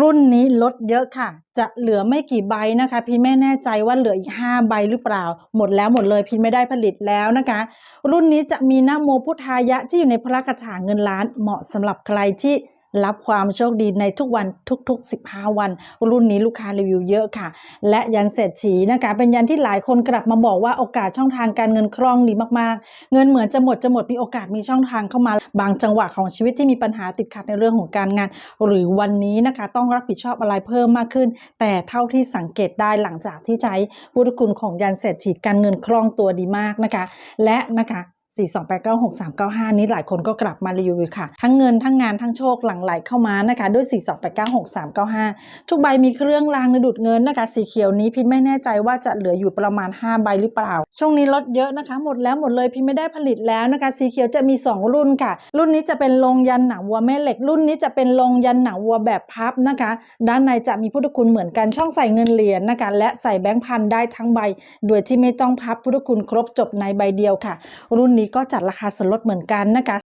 รุ่นนี้ลดเยอะค่ะ จะเหลือไม่กี่ใบนะคะ พี่ไม่แน่ใจว่าเหลืออีก 5 ใบหรือเปล่า หมดแล้วหมดเลยพี่ไม่ได้ผลิตแล้วนะคะ รุ่นนี้จะมีนะโมพุทธายะที่อยู่ในพระคาถาเงินล้านเหมาะสำหรับใครที่ รับความโชคดีในทุกวันทุก ๆ 15 วัน รุ่นนี้ลูกค้ารีวิวเยอะค่ะ และยันเศรษฐีนะคะ เป็นยันที่หลายคนกลับมาบอกว่าโอกาสช่องทางการเงินคล่องดีมากๆ เงินเหมือนจะหมดจะหมดมีโอกาสมีช่องทางเข้ามา บางจังหวะของชีวิตที่มีปัญหาติดขัดในเรื่องของการงาน หรือวันนี้นะคะต้องรับผิดชอบอะไรเพิ่มมากขึ้น แต่เท่าที่สังเกตได้หลังจากที่ใช้พุทธคุณของยันเศรษฐีการเงินคล่องตัวดีมากนะคะ และนะคะ 42896นี้หลายคนก็กลับมารีวิวค่ะ ทั้งเงินทั้งงานทั้งโชคหลั่งไหลเข้ามานะคะ ด้วย 42896ทุกใบมีเครื่องรางในดูดเงินนะคะ สีเขียวนี้พินไม่แน่ใจว่าจะเหลืออยู่ประมาณ 5 ใบหรือเปล่า ช่วงนี้ลดเยอะนะคะ หมดแล้วหมดเลยพินไม่ได้ผลิตแล้วนะคะ สีเขียวจะมี 2 รุ่นค่ะ รุ่นนี้จะเป็นลงยันหนังวัวแม่เหล็ก รุ่นนี้จะเป็นลงยันหนังวัวแบบพับนะคะ ด้านในจะมีพุทธคุณเหมือนกันช่องใส่เงินเหรียญนะคะ และใส่แบงค์พันได้ทั้งใบ โดยที่ไม่ต้องพับพุทธคุณครบจบในใบเดียวค่ะ รุ่นนี้ก็จัดราคาส่วนลดเหมือนกันนะคะ